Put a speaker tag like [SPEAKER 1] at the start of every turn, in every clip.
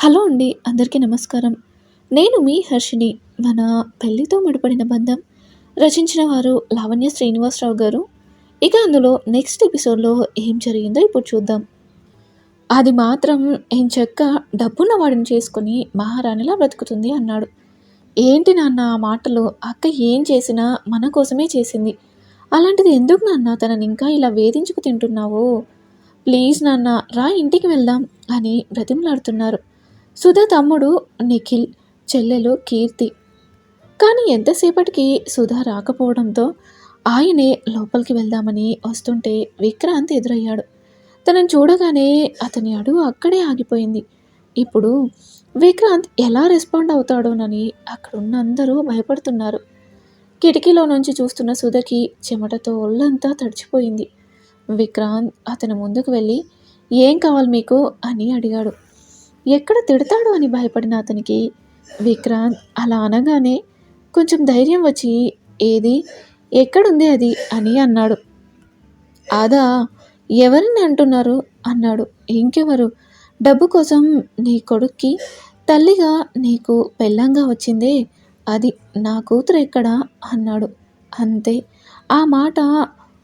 [SPEAKER 1] Hello అండి అందరికీ నమస్కారం. నేను మీ హర్షిని మన పెళ్ళితో ముడిపడిన బంధం రచించిన వారు లావణ్య శ్రీనివాసరావు గారు. ఇక అందులో నెక్స్ట్ ఎపిసోడ్లో ఏం జరిగిందో ఇప్పుడు చూద్దాం. అది మాత్రం ఏం చెక్క డబ్బున్న వాడిని చేసుకుని మహారాణిలా బ్రతుకుతుంది అన్నాడు. ఏంటి నాన్న ఆ మాటలు? అక్క ఏం చేసినా మన కోసమే చేసింది. అలాంటిది ఎందుకు నాన్న తనని ఇంకా ఇలా వేధించుకు తింటున్నావు? ప్లీజ్ నాన్న రా ఇంటికి వెళ్దాం అని బ్రతిమలాడుతున్నారు. సుధా తమ్ముడు నిఖిల్ చెల్లెలు కీర్తి. కానీ ఎంతసేపటికి సుధా రాకపోవడంతో ఆయనే లోపలికి వెళ్దామని వస్తుంటే విక్రాంత్ ఎదురయ్యాడు. తనను చూడగానే అతని అడుగు అక్కడే ఆగిపోయింది. ఇప్పుడు విక్రాంత్ ఎలా రెస్పాండ్ అవుతాడోనని అక్కడున్న అందరూ భయపడుతున్నారు. కిటికీలో నుంచి చూస్తున్న సుధకి చెమటతో ఒళ్ళంతా తడిచిపోయింది. విక్రాంత్ అతని ముందుకు వెళ్ళి ఏం కావాలి మీకు? అని అడిగాడు. ఎక్కడ తిడతాడు అని భయపడిన అతనికి విక్రాంత్ అలా అనగానే కొంచెం ధైర్యం వచ్చి ఏది? ఎక్కడుంది అది? అని అన్నాడు. అదా ఎవరిని అంటున్నారు? అన్నాడు. ఇంకెవరు? డబ్బు కోసం నీ కొడుక్కి తల్లిగా నీకు పెళ్ళంగా వచ్చిందే అది నా కూతురు ఎక్కడా? అన్నాడు. అంతే. ఆ మాట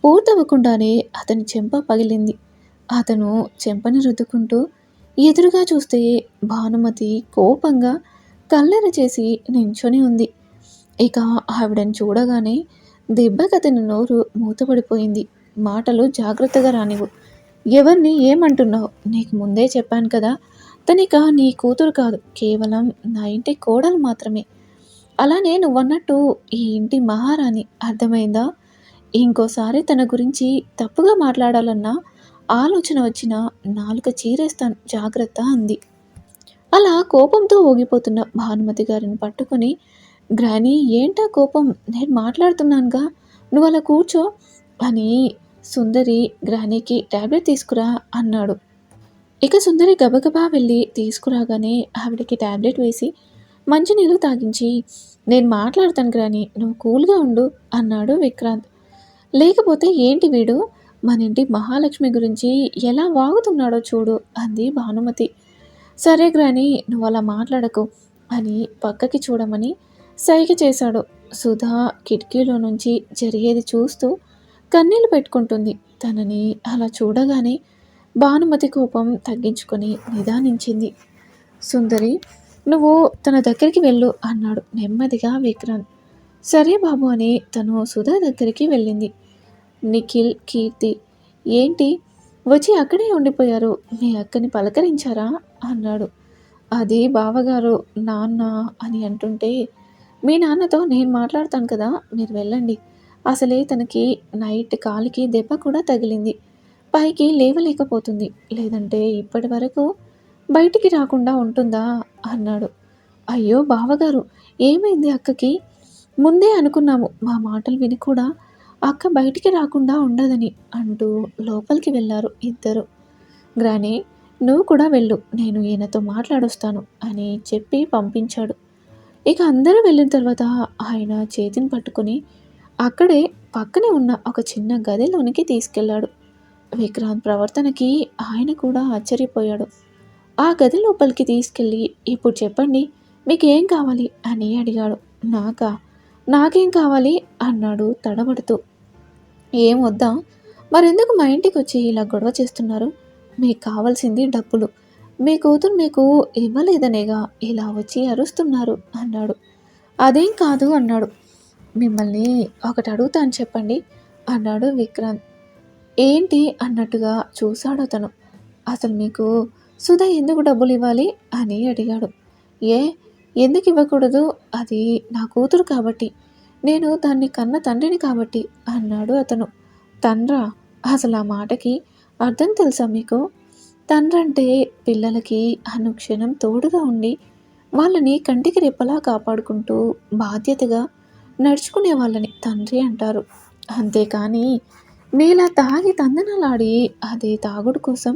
[SPEAKER 1] పూర్తవ్వకుండానే అతని చెంప పగిలింది. అతను చెంపని రుద్దుకుంటూ ఎదురుగా చూస్తే భానుమతి కోపంగా కల్లెర చేసి నించొని ఉంది. ఇక ఆవిడని చూడగానే దెబ్బకతని నోరు మూతపడిపోయింది. మాటలు జాగ్రత్తగా రానివు ఎవరిని ఏమంటున్నావు? నీకు ముందే చెప్పాను కదా. తనిక నీ కూతురు కాదు. కేవలం నా ఇంటి కోడలు మాత్రమే. అలానే నువ్వన్నట్టు ఈ ఇంటి మహారాణి. అర్థమైందా? ఇంకోసారి తన గురించి తప్పుగా మాట్లాడాలన్నా ఆలోచన వచ్చిన నాలుక చీరేస్తాను జాగ్రత్త అంది. అలా కోపంతో ఊగిపోతున్న భానుమతి గారిని పట్టుకొని గ్రానీ ఏంటా కోపం? నేను మాట్లాడుతున్నానుగా. నువ్వు అలా కూర్చో. అని సుందరి గ్రానీకి ట్యాబ్లెట్ తీసుకురా అన్నాడు. ఇక సుందరి గబగబా వెళ్ళి తీసుకురాగానే ఆవిడకి ట్యాబ్లెట్ వేసి మంచినీళ్ళు తాగించి నేను మాట్లాడతాను గ్రాని నువ్వు కూల్గా ఉండు అన్నాడు విక్రాంత్. లేకపోతే ఏంటి వీడు? మన ఇంటి మహాలక్ష్మి గురించి ఎలా వాగుతున్నాడో చూడు అంది భానుమతి. సరే గ్రాని నువ్వు అలా మాట్లాడకు అని పక్కకి చూడమని సైగ చేశాడు. సుధా కిటికీలో నుంచి జరిగేది చూస్తూ కన్నీళ్ళు పెట్టుకుంటుంది. తనని అలా చూడగానే భానుమతి కోపం తగ్గించుకొని నిదానించింది. సుందరి నువ్వు తన దగ్గరికి వెళ్ళు అన్నాడు నెమ్మదిగా విక్రాంత్. సరే బాబు అని తను సుధా దగ్గరికి వెళ్ళింది. నిఖిల్ కీర్తి. ఏంటి? వచ్చి అక్కడే ఉండిపోయారు. మీ అక్కని పలకరించారా? అన్నాడు. అది బావగారు నాన్న అని అంటుంటే మీ నాన్నతో నేను మాట్లాడతాను కదా మీరు వెళ్ళండి. అసలే తనకి నైట్ కాలికి దెబ్బ కూడా తగిలింది. పైకి లేవలేకపోతుంది. లేదంటే ఇప్పటి వరకు బయటికి రాకుండా ఉంటుందా? అన్నాడు. అయ్యో బావగారు ఏమైంది అక్కకి? ముందే అనుకున్నాము. మా మాటలు విని కూడా అక్క బయటికి రాకుండా ఉండదని అంటూ లోపలికి వెళ్ళారు ఇద్దరు. గ్రానీ నువ్వు కూడా వెళ్ళు నేను ఈయనతో మాట్లాడొస్తాను అని చెప్పి పంపించాడు. ఇక అందరూ వెళ్ళిన తర్వాత ఆయన చేతిని పట్టుకుని అక్కడే పక్కనే ఉన్న ఒక చిన్న గదిలోనికి తీసుకెళ్ళాడు విక్రాంత్ ప్రవర్తనకి ఆయన కూడా ఆశ్చర్యపోయాడు. ఆ గది లోపలికి తీసుకెళ్ళి ఇప్పుడు చెప్పండి మీకేం కావాలి? అని అడిగాడు. నాకా? నాకేం కావాలి? అన్నాడు తడబడుతూ. ఏం వద్దా? మరెందుకు మా ఇంటికి వచ్చి ఇలా గొడవ చేస్తున్నారు? మీకు కావాల్సింది డబ్బులు. మీ కూతురు మీకు ఇవ్వలేదనేగా ఇలా వచ్చి అరుస్తున్నారు అన్నాడు. అదేం కాదు అన్నాడు. మిమ్మల్ని ఒకటి అడుగుతాను చెప్పండి అన్నాడు విక్రాంత్. ఏంటి? అన్నట్టుగా చూశాడు అతను. అసలు మీకు సుధా ఎందుకు డబ్బులు ఇవ్వాలి? అని అడిగాడు. ఏ? ఎందుకు ఇవ్వకూడదు? అది నా కూతురు కాబట్టి. నేను దాన్ని కన్న తండ్రిని కాబట్టి అన్నాడు అతను. తండ్రా అసలు ఆ మాటకి అర్థం తెలుసా మీకు? తండ్రంటే పిల్లలకి అనుక్షణం తోడుగా ఉండి వాళ్ళని కంటికి రెప్పలా కాపాడుకుంటూ బాధ్యతగా నడుచుకునే వాళ్ళని తండ్రి అంటారు. అంతేకాని మేలా తాగి తందనలాడి అదే తాగుడు కోసం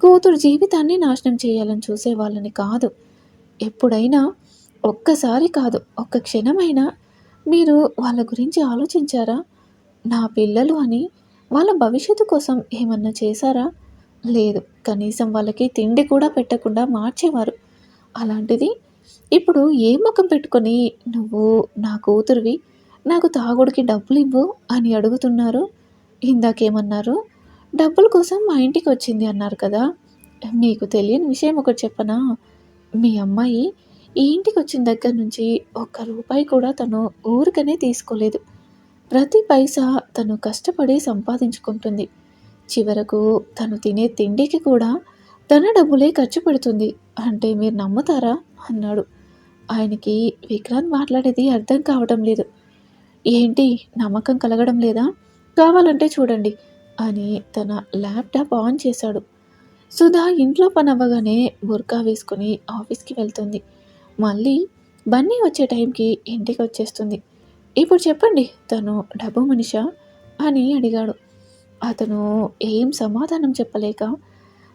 [SPEAKER 1] కూతురు జీవితాన్ని నాశనం చేయాలని చూసే వాళ్ళని కాదు. ఎప్పుడైనా ఒక్కసారి కాదు ఒక్క క్షణమైనా మీరు వాళ్ళ గురించి ఆలోచించారా? నా పిల్లలు అని వాళ్ళ భవిష్యత్తు కోసం ఏమన్నా చేశారా? లేదు కనీసం వాళ్ళకి తిండి కూడా పెట్టకుండా మార్చేవారు. అలాంటిది ఇప్పుడు ఏ ముఖం పెట్టుకొని నువ్వు నా కూతురివి నాకు తాగుడికి డబ్బులు ఇవ్వు అని అడుగుతున్నారు? ఇందాకేమన్నారు డబ్బుల కోసం మా ఇంటికి వచ్చింది అన్నారు కదా. మీకు తెలియని విషయం ఒకటి చెప్పనా? మీ అమ్మాయి ఇంటికి వచ్చిన దగ్గర నుంచి ఒక్క రూపాయి కూడా తను ఊరికనే తీసుకోలేదు. ప్రతి పైసా తను కష్టపడి సంపాదించుకుంటుంది. చివరకు తను తినే తిండికి కూడా తన డబ్బులే ఖర్చు పెడుతుంది. అంటే మీరు నమ్ముతారా? అన్నాడు. ఆయనకి విక్రాంత్ మాట్లాడేది అర్థం కావడం లేదు. ఏంటి? నమ్మకం కలగడం లేదా? కావాలంటే చూడండి అని తన ల్యాప్టాప్ ఆన్ చేశాడు. సుధా ఇంట్లో పని అవ్వగానే బుర్కా వేసుకుని ఆఫీస్కి వెళ్తుంది. మళ్ళీ బన్నీ వచ్చే టైంకి ఇంటికి వచ్చేస్తుంది. ఇప్పుడు చెప్పండి తను డబ్బు మనిషా? అని అడిగాడు. అతను ఏం సమాధానం చెప్పలేక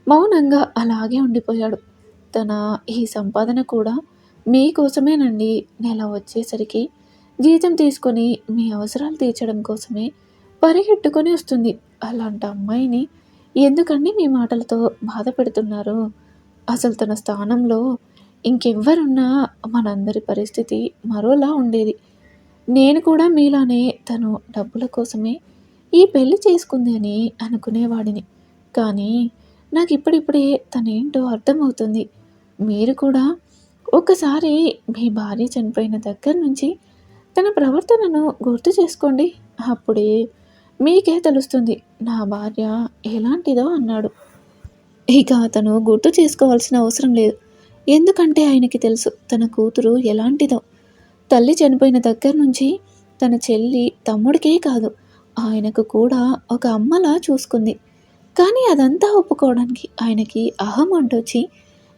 [SPEAKER 1] మౌనంగా అలాగే ఉండిపోయాడు. తన ఈ సంపాదన కూడా మీకోసమేనండి. నెల వచ్చేసరికి జీతం తీసుకొని మీ అవసరాలు తీర్చడం కోసమే పరిగెట్టుకొని వస్తుంది. అలాంటి అమ్మాయిని ఎందుకండి మీ మాటలతో బాధ పెడుతున్నారు? అసలు తన స్థానంలో ఇంకెవ్వరున్నా మనందరి పరిస్థితి మరోలా ఉండేది. నేను కూడా మీలానే తను డబ్బుల కోసమే ఈ పెళ్ళి చేసుకుంది అని అనుకునేవాడిని. కానీ నాకు ఇప్పుడిప్పుడే తనేంటో అర్థమవుతుంది. మీరు కూడా ఒకసారి మీ భార్య చనిపోయిన దగ్గర నుంచి తన ప్రవర్తనను గుర్తు చేసుకోండి. అప్పుడే మీకే తెలుస్తుంది నా భార్య ఎలాంటిదో అన్నాడు. ఇక అతను గుర్తు చేసుకోవాల్సిన అవసరం లేదు. ఎందుకంటే ఆయనకి తెలుసు తన కూతురు ఎలాంటిదో. తల్లి చనిపోయిన దగ్గర నుంచి తన చెల్లి తమ్ముడికే కాదు ఆయనకు కూడా ఒక అమ్మలా చూసుకుంది. కానీ అదంతా ఒప్పుకోవడానికి ఆయనకి అహం అంటొచ్చి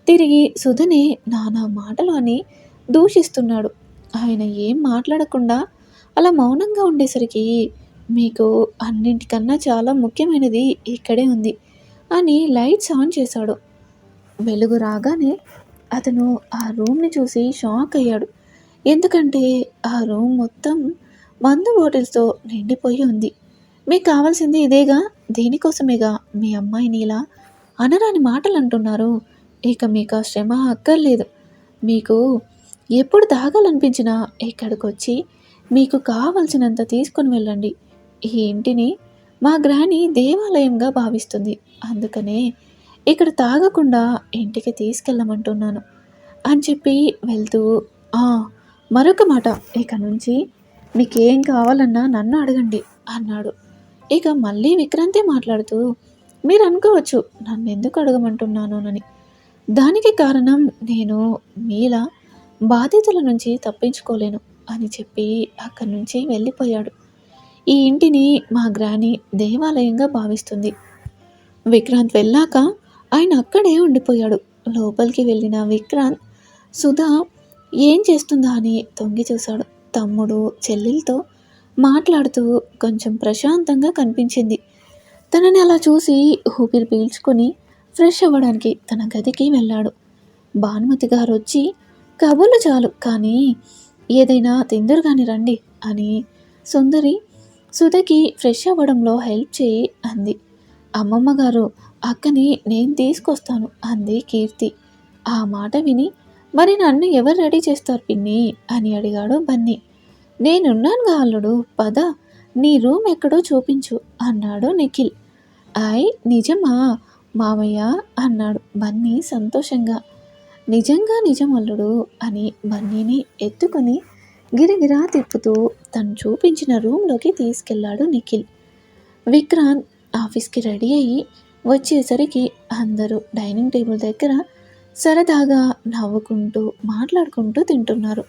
[SPEAKER 1] తిరిగి సుధనే నానా మాటలు అని దూషిస్తున్నాడు. ఆయన ఏం మాట్లాడకుండా అలా మౌనంగా ఉండేసరికి మీకు అన్నింటికన్నా చాలా ముఖ్యమైనది ఇక్కడే ఉంది అని లైట్స్ ఆన్ చేశాడు. వెలుగు రాగానే అతను ఆ రూమ్ని చూసి షాక్ అయ్యాడు. ఎందుకంటే ఆ రూమ్ మొత్తం మందు బాటిల్స్తో నిండిపోయి ఉంది. మీకు కావాల్సింది ఇదేగా? దీనికోసమేగా? మీ అమ్మాయిని ఇలా అనరాని మాటలు అంటున్నారు ఇక మీకు ఆ శ్రమ అక్కర్లేదు. మీకు ఎప్పుడు తాగాలనిపించినా ఇక్కడికి వచ్చి మీకు కావలసినంత తీసుకొని వెళ్ళండి. ఈ ఇంటిని మా గ్రాని దేవాలయంగా భావిస్తుంది. అందుకనే ఇక్కడ తాగకుండా ఇంటికి తీసుకెళ్ళమంటున్నాను అని చెప్పి వెళ్తూ మరొక మాట. ఇక నుంచి మీకేం కావాలన్నా నన్ను అడగండి అన్నాడు. ఇక మళ్ళీ విక్రాంతి మాట్లాడుతూ మీరు అనుకోవచ్చు నన్ను ఎందుకు అడగమంటున్నాను అని దానికి కారణం నేను మీలా బాధితుల నుంచి తప్పించుకోలేను అని చెప్పి అక్కడి నుంచి వెళ్ళిపోయాడు. ఈ ఇంటిని మా గ్రాని దేవాలయంగా భావిస్తుంది. విక్రాంత్ వెళ్ళాక ఆయన అక్కడే ఉండిపోయాడు. లోపలికి వెళ్ళిన విక్రాంత్ సుధా ఏం చేస్తుందా అని తొంగి చూశాడు. తమ్ముడు చెల్లెలతో మాట్లాడుతూ కొంచెం ప్రశాంతంగా కనిపించింది. తనని అలా చూసి ఊపిరి పీల్చుకొని ఫ్రెష్ అవ్వడానికి తన గదికి వెళ్ళాడు. భానుమతి గారు వచ్చి కబుర్లు చాలు కానీ ఏదైనా తిందరు కానీ రండి అని సుందరి సుధకి ఫ్రెష్ అవ్వడంలో హెల్ప్ చేయి అంది. అమ్మమ్మ గారు అక్కని నేను తీసుకొస్తాను అంది కీర్తి. ఆ మాట విని మరి నన్ను ఎవరు రెడీ చేస్తారు పిన్ని? అని అడిగాడు బన్నీ. నేనున్నాను అల్లుడు పద నీ రూమ్ ఎక్కడో చూపించు అన్నాడు నిఖిల్. ఆయ్ నిజమా? మామయ్య అన్నాడు బన్నీ సంతోషంగా. నిజంగా నిజం అల్లుడు అని బన్నీని ఎత్తుకొని గిరిగిరా తిప్పుతూ తను చూపించిన రూమ్లోకి తీసుకెళ్ళాడు నిఖిల్. విక్రాంత్ ఆఫీస్కి రెడీ అయ్యి వచ్చేసరికి అందరూ డైనింగ్ టేబుల్ దగ్గర సరదాగా నవ్వుకుంటూ మాట్లాడుకుంటూ తింటున్నారు.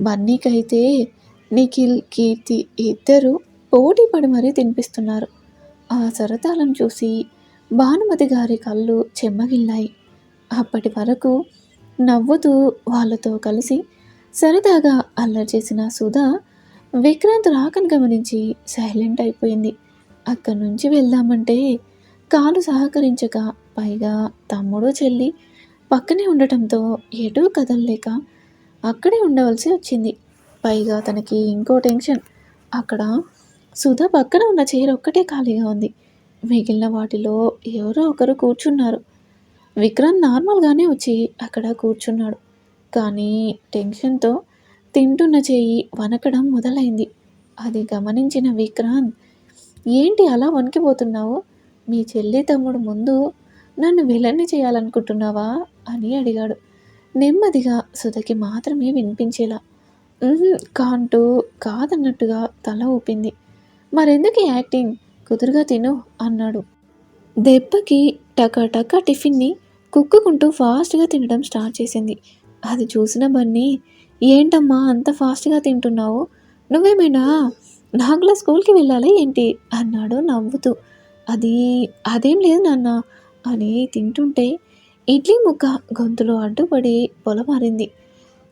[SPEAKER 1] బన్నీకైతే నిఖిల్ కీర్తి ఇద్దరు పోటీ పడి మరీ తినిపిస్తున్నారు. ఆ సరదాలను చూసి భానుమతి గారి కళ్ళు చెమ్మగిల్లాయి. అప్పటి వరకు నవ్వుతూ వాళ్ళతో కలిసి సరదాగా అల్లరి చేసిన సుధా విక్రాంత్ రాకను గమనించి సైలెంట్ అయిపోయింది. అక్కడి నుంచి వెళ్దామంటే కాలు సహకరించక పైగా తమ్ముడు చెల్లి పక్కనే ఉండటంతో ఎటూ కదలలేక అక్కడే ఉండవలసి వచ్చింది. పైగా తనకి ఇంకో టెన్షన్. అక్కడ సుధా పక్కన ఉన్న చైర్ ఒక్కటే ఖాళీగా ఉంది. మిగిలిన వాటిలో ఎవరో ఒకరు కూర్చున్నారు. విక్రాంత్ నార్మల్గానే వచ్చి అక్కడ కూర్చున్నాడు. కానీ టెన్షన్తో తింటున్న చేయి వనకడం మొదలైంది. అది గమనించిన విక్రాంత్ ఏంటి అలా వణికిపోతున్నావు? మీ చెల్లి తమ్ముడు ముందు నన్ను విలన్ని చేయాలనుకుంటున్నావా అని అడిగాడు. నెమ్మదిగా సుధకి మాత్రమే వినిపించేలా. కాంటూ కాదన్నట్టుగా తల ఊపింది. మరెందుకు యాక్టింగ్? కుదురుగా తిను అన్నాడు. దెబ్బకి టక టిఫిన్ని కుక్కుకుంటూ ఫాస్ట్గా తినడం స్టార్ట్ చేసింది. అది చూసిన బన్నీ ఏంటమ్మా అంత ఫాస్ట్గా తింటున్నావు? నువ్వేమైనా నాకులా స్కూల్కి వెళ్ళాలి ఏంటి? అన్నాడు నవ్వుతూ. అది అదేం లేదు నాన్న అని తింటుంటే ఇడ్లీ ముక్క గొంతులో అడ్డుపడి పొలమారింది.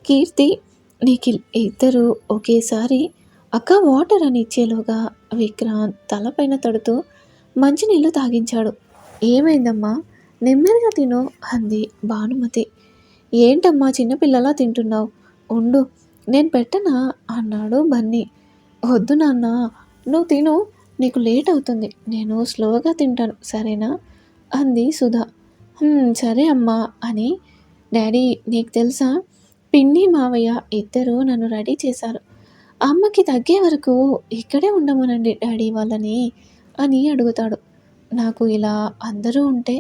[SPEAKER 1] కీర్తి నిఖిల్ ఇద్దరు ఒకేసారి అక్క వాటర్ అని ఇచ్చేలోగా విక్రాంత్ తలపైన తడుతూ మంచినీళ్ళు తాగించాడు. ఏమైందమ్మా? నెమ్మదిగా తిను అంది భానుమతి. ఏంటమ్మా చిన్నపిల్లలా తింటున్నావు? ఉండు నేను పెట్టనా? అన్నాడు బన్నీ. వద్దు నాన్న నువ్వు తిను. నీకు లేట్ అవుతుంది. నేను స్లోగా తింటాను. సరేనా? అంది సుధా. సరే అమ్మా అని. డాడీ నీకు తెలుసా? పిన్ని మావయ్య ఇద్దరు నన్ను రెడీ చేశారు. అమ్మకి తగ్గే వరకు ఇక్కడే ఉండమనండి డాడీ వాళ్ళని అని అడుగుతాడు. నాకు ఇలా అందరూ ఉంటే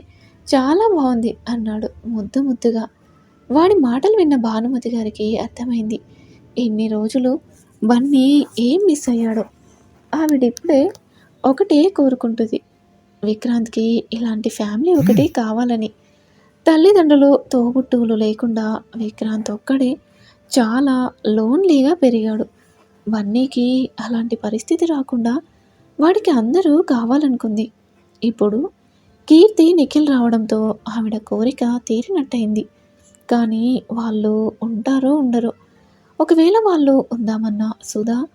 [SPEAKER 1] చాలా బాగుంది అన్నాడు ముద్దు ముద్దుగా. వాడి మాటలు విన్న భానుమతి గారికి అర్థమైంది. ఇన్ని రోజులు బన్నీ ఏం మిస్ అయ్యాడో. ఆవిడిప్పుడే ఒకటే కోరుకుంటుంది. విక్రాంత్కి ఇలాంటి ఫ్యామిలీ ఒకటి కావాలని. తల్లిదండ్రులు తోబుట్టువులు లేకుండా విక్రాంత్ ఒక్కడే చాలా లోన్లీగా పెరిగాడు. బన్నీకి అలాంటి పరిస్థితి రాకుండా వాడికి అందరూ కావాలనుకుంది. ఇప్పుడు కీర్తి నిఖిల్ రావడంతో ఆవిడ కోరిక తీరినట్టయింది. కానీ వాళ్ళు ఉంటారో ఉండరో. ఒకవేళ వాళ్ళు ఉందామన్నా సుధా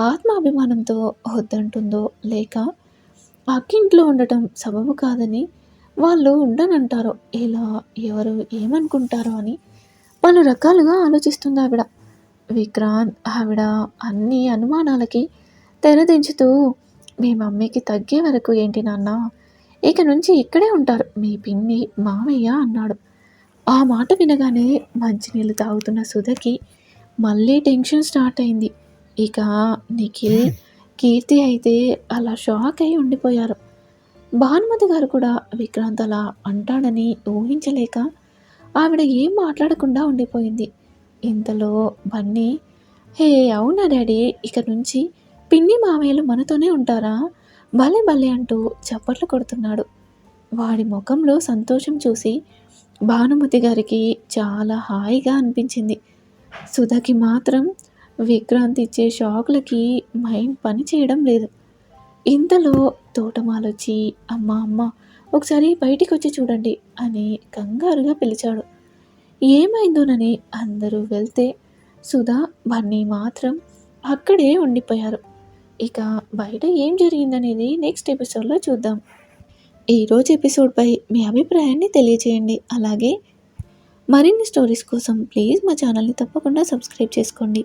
[SPEAKER 1] ఆత్మాభిమానంతో వద్దంటుందో లేక పక్కింట్లో ఉండటం సబబు కాదని వాళ్ళు ఉండనంటారో ఇలా ఎవరు ఏమనుకుంటారో అని పలు రకాలుగా ఆలోచిస్తుంది ఆవిడ. విక్రాంత్ ఆవిడ అన్ని అనుమానాలకి తెరదించుతూ మీ మమ్మీకి తగ్గే వరకు ఏంటి నాన్న? ఇక నుంచి ఇక్కడే ఉంటారు మీ పిన్ని మామయ్య అన్నాడు. ఆ మాట వినగానే మంచినీళ్ళు తాగుతున్న సుధకి మళ్ళీ టెన్షన్ స్టార్ట్ అయింది. ఇక నిఖిల్ కీర్తి అయితే అలా షాక్ అయి ఉండిపోయారు. భానుమతి గారు కూడా విక్రాంత్ అలా అంటాడని ఊహించలేక ఆవిడ ఏం మాట్లాడకుండా ఉండిపోయింది. ఇంతలో బన్నీ హే అవునా డాడీ? ఇక నుంచి పిన్ని మామయ్యలు మనతోనే ఉంటారా? భలే భలే అంటూ చప్పట్లు కొడుతున్నాడు. వాడి ముఖంలో సంతోషం చూసి భానుమతి గారికి చాలా హాయిగా అనిపించింది. సుధకి మాత్రం విక్రాంత్ ఇచ్చే షాక్లకి మైండ్ పని చేయడం లేదు. ఇంతలో తోటమాలొచ్చి అమ్మ అమ్మ ఒకసారి బయటికి వచ్చి చూడండి అని కంగారుగా పిలిచాడు. ఏమైందోనని అందరూ వెళ్తే సుధా బన్నీ మాత్రం అక్కడే ఉండిపోయారు. ఇక బయట ఏం జరిగిందనేది నెక్స్ట్ ఎపిసోడ్లో చూద్దాం. ఈరోజు ఎపిసోడ్పై మీ అభిప్రాయాన్ని తెలియజేయండి అలాగే మరిన్ని స్టోరీస్ కోసం ప్లీజ్ మా ఛానల్ని తప్పకుండా సబ్స్క్రైబ్ చేసుకోండి.